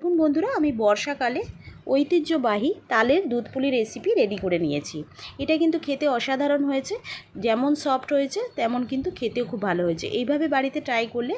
দেখুন বন্ধুরা, আমি বর্ষাকালে ঐতিহ্যবাহী তালের দুধপুলি রেসিপি রেডি করে নিয়েছি। এটা কিন্তু খেতে অসাধারণ হয়েছে, যেমন সফট হয়েছে, তেমন কিন্তু খেতেও খুব ভালো হয়েছে। এইভাবে বাড়িতে ট্রাই করলে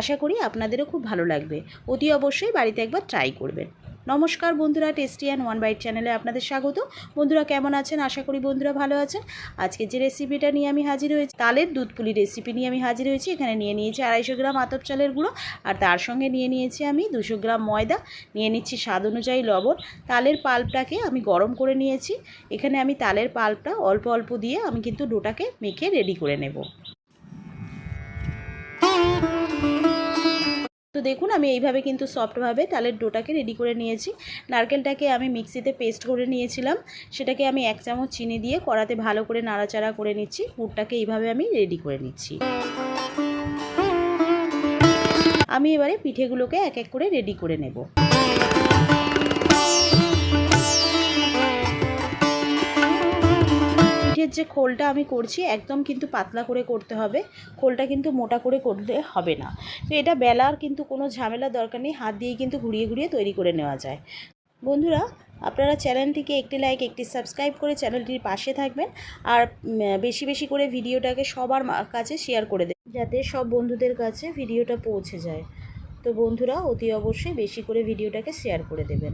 আশা করি আপনাদেরও খুব ভালো লাগবে। অতি অবশ্যই বাড়িতে একবার ট্রাই করবেন। নমস্কার বন্ধুরা টেস্টি অ্যান্ড ওয়ান বাইট চ্যানেলে আপনাদের স্বাগত। বন্ধুরা কেমন আছেন? আশা করি বন্ধুরা ভালো আছেন। আজকে যে রেসিপিটা নিয়ে আমি হাজির হয়েছি, তালের দুধ পুলি রেসিপি নিয়ে আমি হাজির হয়েছি। এখানে নিয়ে নিয়েছি আড়াইশো গ্রাম আতপ চালের গুঁড়ো আর তার সঙ্গে নিয়ে নিয়েছি আমি দুশো গ্রাম ময়দা। নিয়ে নিচ্ছি স্বাদ অনুযায়ী লবণ। তালের পাল্পটাকে আমি গরম করে নিয়েছি। এখানে আমি তালের পাল্পটা অল্প অল্প দিয়ে আমি কিন্তু ডোটাকে মেখে রেডি করে নেব। তো দেখুন, আমি এইভাবে কিন্তু সফটভাবে তালের ডোটাকে রেডি করে নিয়েছি। নারকেলটাকে আমি মিক্সিতে পেস্ট করে নিয়েছিলাম। সেটাকে আমি এক চামচ চিনি দিয়ে কড়াতে ভালো করে নাড়াচাড়া করে নিচ্ছি। পুরটাকে এইভাবে আমি রেডি করে নিচ্ছি। আমি এবারে পিঠেগুলোকে এক এক করে রেডি করে নেব। পিঠের যে খোলটা আমি করছি, একদম কিন্তু পাতলা করে করতে হবে। খোলটা কিন্তু মোটা করে করলে হবে না। তো এটা বেলার কিন্তু কোনো ঝামেলা দরকার নেই, হাত দিয়ে কিন্তু ঘুরিয়ে ঘুরিয়ে তৈরি করে নেওয়া যায়। বন্ধুরা, আপনারা চ্যানেলটিকে একটি লাইক একটি সাবস্ক্রাইব করে চ্যানেলটির পাশে থাকবেন আর বেশি বেশি করে ভিডিওটাকে সবার কাছে শেয়ার করে দেবেন, যাতে সব বন্ধুদের কাছে ভিডিওটা পৌঁছে যায়। তো বন্ধুরা, অতি অবশ্যই বেশি করে ভিডিওটাকে শেয়ার করে দেবেন।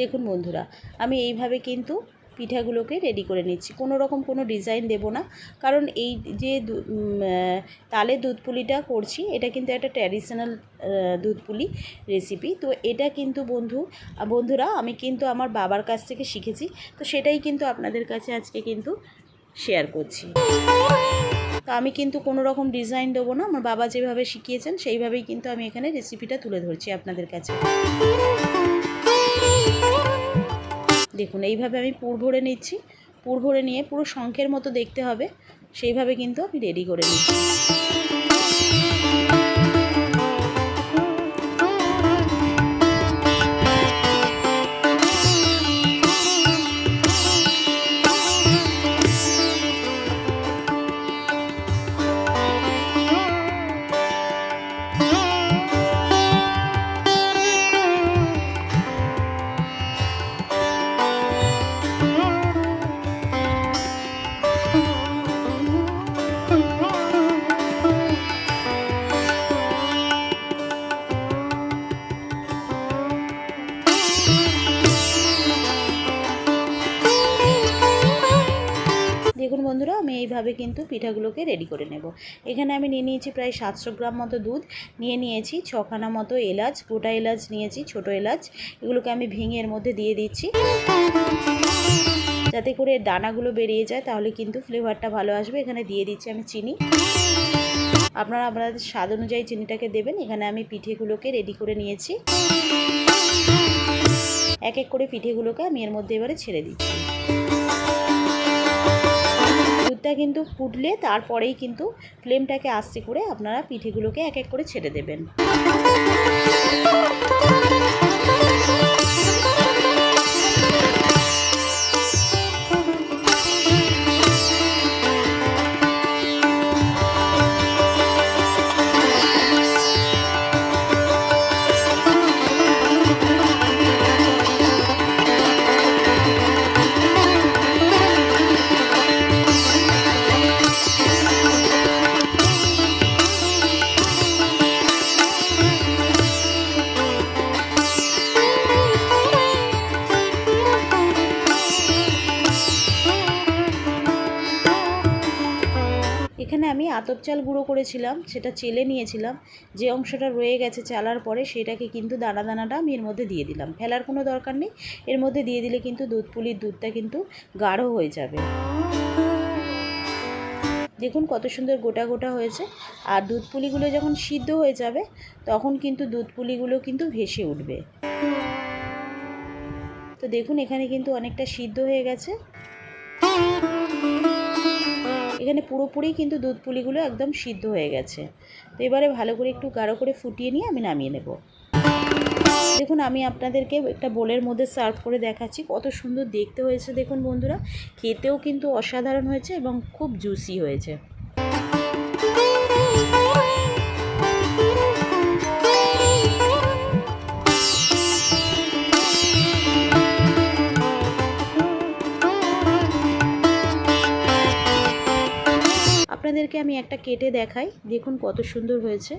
দেখুন বন্ধুরা, আমি এইভাবে কিন্তু পিঠাগুলোকে রেডি করে নিচ্ছি। কোনো রকম কোনো ডিজাইন দেব না, কারণ এই যে তালের দুধ পুলিটা করছি, এটা কিন্তু একটা ট্র্যাডিশনাল দুধ পুলি রেসিপি তো এটা কিন্তু বন্ধু, বন্ধুরা, আমি কিন্তু আমার বাবার কাছ থেকে শিখেছি, তো সেটাই কিন্তু আপনাদের কাছে আজকে কিন্তু শেয়ার করছি। তো আমি কিন্তু কোনো রকম ডিজাইন দেবো না, আমার বাবা যেভাবে শিখিয়েছেন, সেইভাবেই কিন্তু আমি এখানে রেসিপিটা তুলে ধরছি আপনাদের কাছে। দেখুন, এইভাবে আমি পুর ভরে নিচ্ছি। পুর ভরে নিয়ে পুরো শঙ্খের মতো দেখতে হবে। সেইভাবে কিন্তু আমি রেডি করে নিচ্ছি। বন্ধুরা, আমি এইভাবে কিন্তু পিঠাগুলোকে রেডি করে নেব। এখানে আমি নিয়ে নিয়েছি প্রায় সাতশো গ্রাম মতো দুধ। নিয়ে নিয়েছি ছখানা মতো এলাচ, গোটা এলাচ নিয়েছি, ছোট এলাচ। এগুলোকে আমি ভেঙে এর মধ্যে দিয়ে দিচ্ছি। যাতে করে দানাগুলো বেরিয়ে যায়, তাহলে কিন্তু ফ্লেভারটা ভালো আসবে। এখানে দিয়ে দিচ্ছি আমি চিনি। আপনারা আপনাদের স্বাদ অনুযায়ী চিনিটাকে দেবেন। এখানে আমি পিঠেগুলোকে রেডি করে নিয়েছি। এক এক করে পিঠেগুলোকে আমি এর মধ্যে এবারে ছেড়ে দিচ্ছি। দুধটা কিন্তু ফুটলে তারপরেই কিন্তু ফ্লেমটাকে আস্তে করে আপনারা পিঠেগুলোকে এক এক করে ছেড়ে দেবেন। এখানে আমি আতপ চাল গুঁড়ো করেছিলাম, সেটা চেলে নিয়েছিলাম। যে অংশটা রয়ে গেছে চালার পরে সেটাকে কিন্তু দানা দানাটা আমি এর মধ্যে দিয়ে দিলাম। ফেলার কোনো দরকার নেই, এর মধ্যে দিয়ে দিলে কিন্তু দুধ পুলির দুধটা কিন্তু গাঢ় হয়ে যাবে। দেখুন কত সুন্দর গোটা গোটা হয়েছে। আর দুধ পুলিগুলো যখন সিদ্ধ হয়ে যাবে, তখন কিন্তু দুধ পুলিগুলো কিন্তু ভেসে উঠবে। তো দেখুন এখানে কিন্তু অনেকটা সিদ্ধ হয়ে গেছে। এখানে পুরোপুরি কিন্তু দুধ পুলিগুলো একদম সিদ্ধ হয়ে গেছে। তো এবারে ভালো করে একটু গাঢ় করে ফুটিয়ে নিয়ে আমি নামিয়ে নেব। দেখুন, আমি আপনাদেরকে একটা বোলের মধ্যে সার্ভ করে দেখাচ্ছি। কত সুন্দর দেখতে হয়েছে, দেখুন বন্ধুরা। খেতেও কিন্তু অসাধারণ হয়েছে এবং খুব জুসি হয়েছে। আমি একটা কেটে দেখাই। দেখুন কত সুন্দর হয়েছে।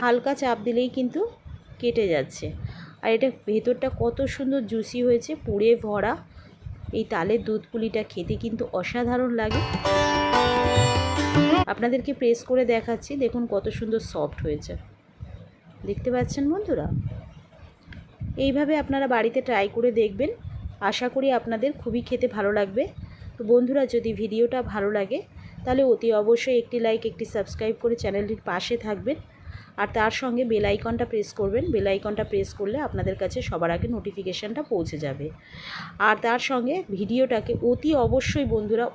হালকা চাপ দিলেই কিন্তু কেটে যাচ্ছে। আর এটা ভেতরটা কত সুন্দর জুসি হয়েছে, পুড়ে ভরা। এই তালের দুধ পুলিটা খেতে কিন্তু অসাধারণ লাগে। আপনাদেরকে প্রেস করে দেখাচ্ছি, দেখুন কত সুন্দর সফট হয়েছে। দেখতে পাচ্ছেন বন্ধুরা? এইভাবে আপনারা বাড়িতে ট্রাই করে দেখবেন। আশা করি আপনাদের খুবই খেতে ভালো লাগবে। তো বন্ধুরা, যদি ভিডিওটা ভালো লাগে, তাহলে অতি অবশ্যই একটি লাইক একটি সাবস্ক্রাইব করে চ্যানেলটির পাশে থাকবেন। আর তার সঙ্গে বেল আইকনটা প্রেস করবেন। বেল আইকনটা প্রেস করলে আপনাদের কাছে সবার আগে নোটিফিকেশানটা পৌঁছে যাবে। আর তার সঙ্গে ভিডিওটাকে অতি অবশ্যই বন্ধুরা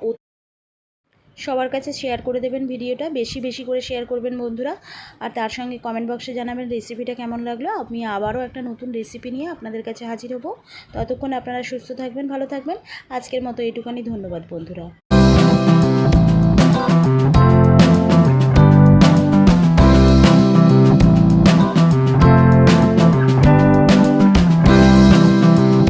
সবার কাছে শেয়ার করে দেবেন ভিডিওটা বেশি বেশি করে শেয়ার করবেন বন্ধুরা। আর তার সঙ্গে কমেন্ট বক্সে জানাবেন রেসিপিটা কেমন লাগল। আমি আবারও একটা নতুন রেসিপি নিয়ে আপনাদের কাছে হাজির হব। ততক্ষণ আপনারা সুস্থ থাকবেন, ভালো থাকবেন। আজকের মতো এইটুখানি ধন্যবাদ বন্ধুরা।